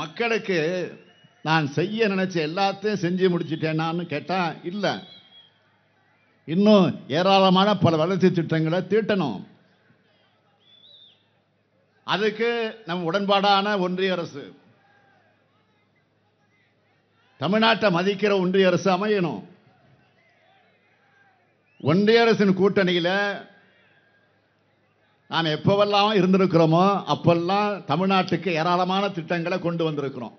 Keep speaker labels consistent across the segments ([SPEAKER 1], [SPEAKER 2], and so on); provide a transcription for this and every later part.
[SPEAKER 1] மக்களுக்கு நான் செய்ய நினைச்ச எல்லாத்தையும் செஞ்சு முடிச்சிட்டேனான்னு கேட்டா இல்லை. இன்னும் ஏராளமான பல வளர்ச்சி திட்டங்களை தீட்டணும். அதுக்கு நம் உடன்பாடான ஒன்றிய அரசு தமிழ்நாட்டை மதிக்கிற ஒன்றிய அரசு அமையணும். ஒன்றிய அரசின் கூட்டணியில் நாம் எப்போவெல்லாம் இருந்திருக்கிறோமோ அப்பெல்லாம் தமிழ்நாட்டுக்கு ஏராளமான திட்டங்களை கொண்டு வந்திருக்கிறோம்.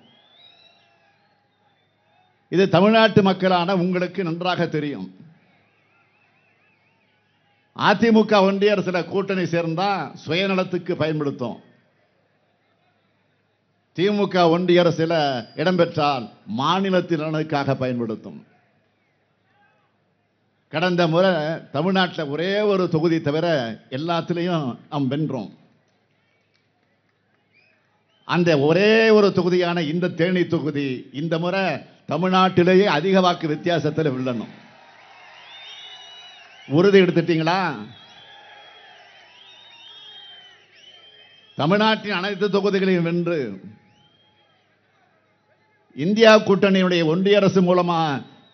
[SPEAKER 1] இது தமிழ்நாட்டு மக்களான உங்களுக்கு நன்றாக தெரியும். அதிமுக ஒன்றிய சில கூட்டணி சேர்ந்தா சுயநலத்துக்கு பயன்படுத்தும். திமுக ஒன்றிய சில இடம்பெற்றால் மாநிலத்தின் நலனுக்காக பயன்படுத்தும். கடந்த முறை தமிழ்நாட்டில் ஒரே ஒரு தொகுதி தவிர எல்லாத்துலேயும் நாம் வென்றோம். அந்த ஒரே ஒரு தொகுதியான இந்த தேனி தொகுதி இந்த முறை தமிழ்நாட்டிலேயே அதிக வாக்கு வித்தியாசத்தில் விழணும் உறுதி எடுத்துட்டீங்களா? தமிழ்நாட்டின் அனைத்து தொகுதிகளையும் வென்று இந்தியா கூட்டணியுடைய ஒன்றிய அரசு மூலமா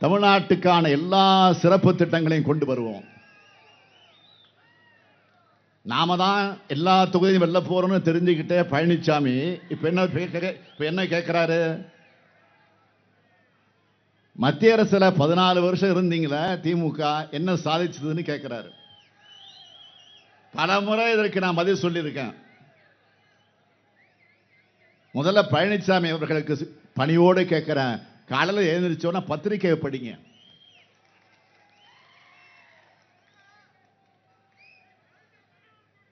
[SPEAKER 1] தமிழ்நாட்டுக்கான எல்லா சிறப்பு திட்டங்களையும் கொண்டு வருவோம். நாம தான் எல்லா தொகுதியும் வெல்ல போறோம்னு தெரிஞ்சுக்கிட்டே பழனிசாமி இப்ப என்ன கேக்க- இப்ப என்ன கேட்கிறாரு மத்திய அரசுல பதினாலு வருஷம் இருந்தீங்களே திமுக என்ன சாதிச்சதுன்னு கேட்கிறாரு பல முறை இதற்கு நான் பதில் சொல்லியிருக்கேன். முதல்ல பழனிசாமி அவர்களுக்கு பணியோடு கேட்கிறேன் காலையில் எழுந்திரிச்சோன்னா பத்திரிக்கையை படிங்க.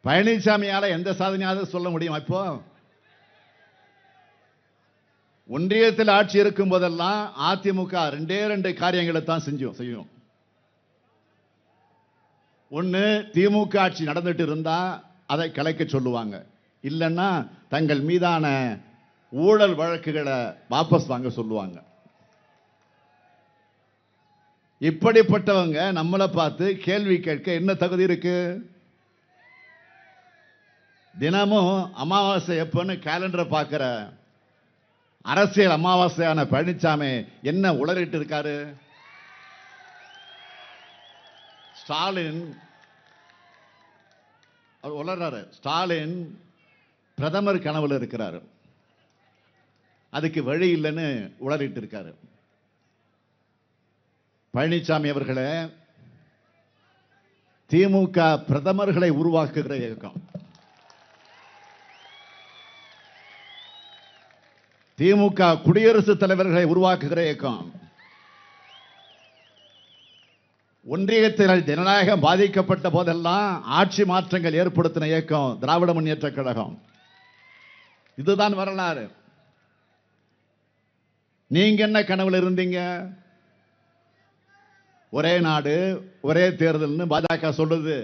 [SPEAKER 1] பழனிசாமியால் எந்த சாதனையாவது சொல்ல முடியும் இப்போ? ஒன்றியத்தில் ஆட்சி இருக்கும் போதெல்லாம் அதிமுக ரெண்டே ரெண்டு காரியங்களை தான் செஞ்சோம் செய்யும். ஒன்று திமுக ஆட்சி நடந்துட்டு இருந்தா அதை கலைக்க சொல்லுவாங்க. இல்லைன்னா தங்கள் மீதான ஊழல் வழக்குகளை வாபஸ் வாங்க சொல்லுவாங்க. இப்படிப்பட்டவங்க நம்மளை பார்த்து கேள்வி கேட்க என்ன தகுதி இருக்கு? தினமும் அமாவாசை எப்போன்னு கேலண்டரை பார்க்குற அரசியல் அமாவாசையான பழனிசாமி என்ன உளறிட்டு இருக்காரு? ஸ்டாலின் அவர் உளறாரு ஸ்டாலின் பிரதமர் கனவுல இருக்கிறாரு. அதுக்கு வழி இல்லைன்னு உளறிட்டு இருக்காரு. பழனிசாமி அவர்களே திமுக பிரதமர்களை உருவாக்குகிற இயக்கம். திமுக குடியரசுத் தலைவர்களை உருவாக்குகிற இயக்கம். ஒன்றியத்தில் ஜனநாயகம் பாதிக்கப்பட்ட போதெல்லாம் ஆட்சி மாற்றங்கள் ஏற்படுத்தின இயக்கம் திராவிட முன்னேற்ற கழகம். இதுதான் வரலாறு. நீங்க என்ன கனவுல இருந்தீங்க? ஒரே நாடு ஒரே தேர்தல்னு பாஜக சொல்லுது.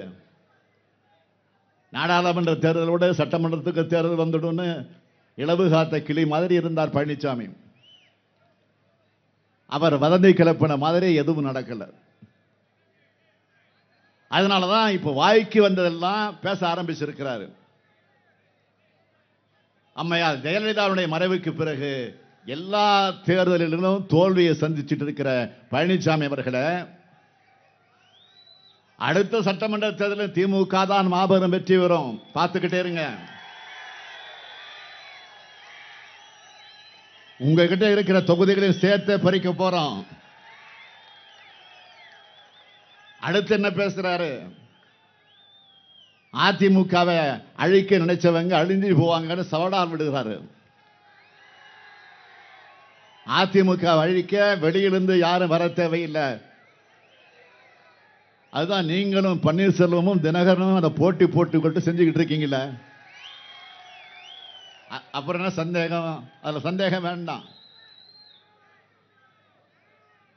[SPEAKER 1] நாடாளுமன்ற தேர்தலோடு சட்டமன்றத்துக்கு தேர்தல் வந்துடும்னு இளவு காத்த கிளி மாதிரி இருந்தார் பழனிசாமி அவர் வதந்தி கிளப்பின மாதிரி எதுவும் நடக்கல. அதனால தான் இப்போ வாய்க்கு வந்ததெல்லாம் பேச ஆரம்பிச்சிருக்கிறாரு. அம்மையார் ஜெயலலிதாவுடைய மறைவுக்கு பிறகு எல்லா தேர்தலிலும் தோல்வியை சந்திச்சுட்டு இருக்கிற பழனிசாமி அவர்களை அடுத்த சட்டமன்ற தேர்தலில் திமுக தான் மாபெரும் வெற்றி பெறும். பார்த்துக்கிட்டே இருங்க. உங்ககிட்ட இருக்கிற தொகுதிகளையும் சேர்த்து பறிக்க போறோம். அடுத்து என்ன பேசுறாரு? அதிமுகவை அழிக்க நினைச்சவங்க அழிஞ்சு போவாங்கன்னு சவடால் விடுகிறாரு. அதிமுக அழிக்க வெளியிலிருந்து யாரும் வர தேவையில்லை. அதுதான் நீங்களும் பன்னீர்செல்வமும் தினகரனும் அதை போட்டி போட்டுக்கிட்டு செஞ்சுக்கிட்டு இருக்கீங்களே அப்புறம் என்ன சந்தேகம்? அதில் சந்தேகம் வேண்டாம்.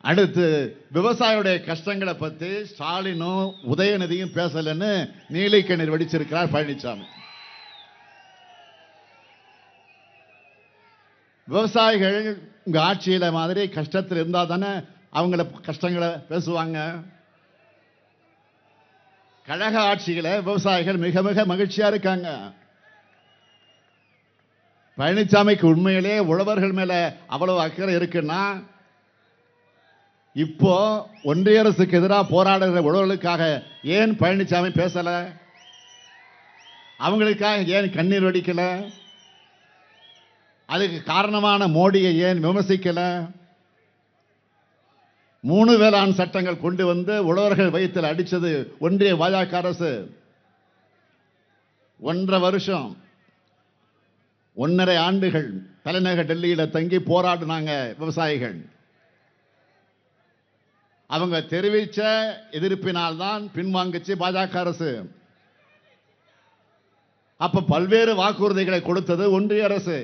[SPEAKER 1] அடுத்து விவசாயியுடைய கஷ்டங்களை பற்றி ஸ்டாலினும் உதயநிதியும் பேசலன்னு நீலிக்கண்ணீர் வெடிச்சிருக்கிறார் பழனிசாமி விவசாயிகள் உங்கள் ஆட்சியில் மாதிரி கஷ்டத்தில் இருந்தால் தானே அவங்கள கஷ்டங்களை பேசுவாங்க? கழக ஆட்சியில் விவசாயிகள் மிக மிக மகிழ்ச்சியாக இருக்காங்க. பழனிசாமிக்கு உண்மையிலே உழவர்கள் மேல அவ்வளவு அக்கறை இருக்குன்னா இப்போ ஒன்றிய அரசுக்கு எதிராக போராடுகிற உழவர்களுக்காக ஏன் பழனிசாமி பேசல? அவங்களுக்காக ஏன் கண்ணீர் வடிக்கல? அதுக்கு காரணமான மோடியை ஏன் விமர்சிக்கலை? மூணு வேளாண் சட்டங்கள் கொண்டு வந்து உழவர்கள் வயிற்றில் அடித்தது ஒன்றிய பாஜக அரசு. ஒன்றரை வருஷம் ஒன்றரை ஆண்டுகள் தலைநகர் டெல்லியில் தங்கி போராடினாங்க விவசாயிகள். அவங்க தெரிவித்த எதிர்ப்பினால் தான் பின்வாங்குச்சு பாஜக அரசு. அப்ப பல்வேறு வாக்குறுதிகளை கொடுத்தது ஒன்றிய அரசு.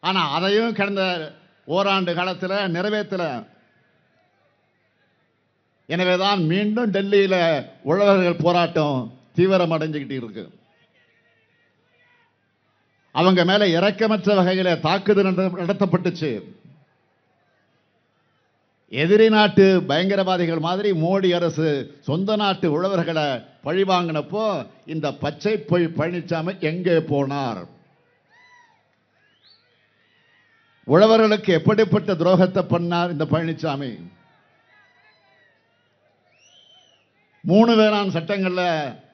[SPEAKER 1] ஆனா அதையும் கடந்த ஓராண்டு காலத்தில் நிறைவேற்றல. எனவேதான் மீண்டும் டெல்லியில உழவர்கள் போராட்டம் தீவிரம் அடைஞ்சுக்கிட்டு இருக்கு. அவங்க மேல இறக்கமற்ற வகையில் தாக்குதல் நடத்தப்பட்டுச்சு. எதிரி நாட்டு பயங்கரவாதிகள் மாதிரி மோடி அரசு சொந்த நாட்டு உழவர்களை பழிவாங்கினப்போ இந்த பச்சை பொய் பழனிசாமி எங்கே போனார்? உழவர்களுக்கு எப்படிப்பட்ட துரோகத்தை பண்ணார் இந்த பழனிசாமி மூணு வேளாண் சட்டங்களில்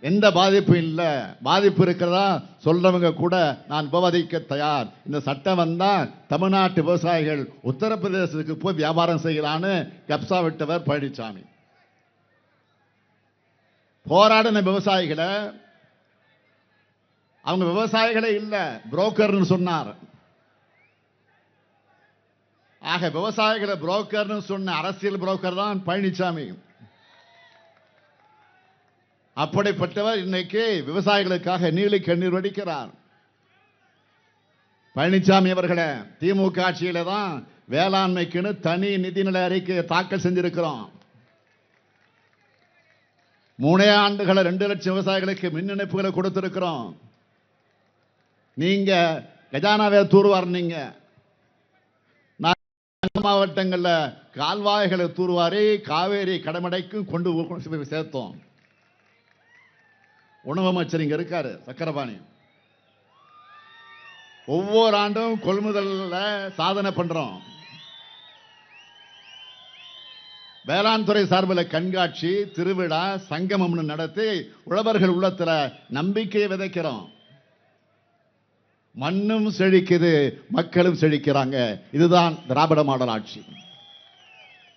[SPEAKER 1] எந்த பாதிப்பும் இல்லை. பாதிப்பு இருக்கிறதா சொல்றவங்க கூட நான் விவாதிக்க தயார். இந்த சட்டம் வந்தால் தமிழ்நாட்டு விவசாயிகள் உத்தரப்பிரதேசத்துக்கு போய் வியாபாரம் செய்யலான்னு கப்சா விட்டவர் பழனிசாமி போராடின விவசாயிகளை அவங்க விவசாயிகளே இல்லை புரோக்கர்னு சொன்னார். ஆக விவசாயிகளை புரோக்கர்னு சொன்ன அரசியல் புரோக்கர் தான் பழனிசாமி அப்படிப்பட்டவர் இன்னைக்கு விவசாயிகளுக்காக நீலி கண்ணீர் வடிக்கிறார். பழனிசாமி அவர்களே திமுக ஆட்சியில தான் வேளாண்மைக்குன்னு தனி நிதிநிலை அறிக்கையை தாக்கல் செஞ்சிருக்கிறோம். மூணே ஆண்டுகளை ரெண்டு லட்சம் விவசாயிகளுக்கு மின் இணைப்புகளை கொடுத்திருக்கிறோம். நீங்க கஜானாவே தூர்வாரினீங்க மாவட்டங்களில் கால்வாய்களை தூர்வாரி காவேரி கடமடைக்கும் கொண்டு சேர்த்தோம். உணவு அமைச்சர் இங்க இருக்காரு சக்கரபாணி. ஒவ்வொரு ஆண்டும் கொள்முதல்ல சாதனை பண்றோம். வேளாண் துறை சார்பில் கண்காட்சி திருவிழா சங்கமம்னு நடத்தி உழவர்கள் உள்ளத்துல நம்பிக்கையை விதைக்கிறோம். மண்ணும் செழிக்குது மக்களும் செழிக்கிறாங்க. இதுதான் திராவிட மாடல் ஆட்சி.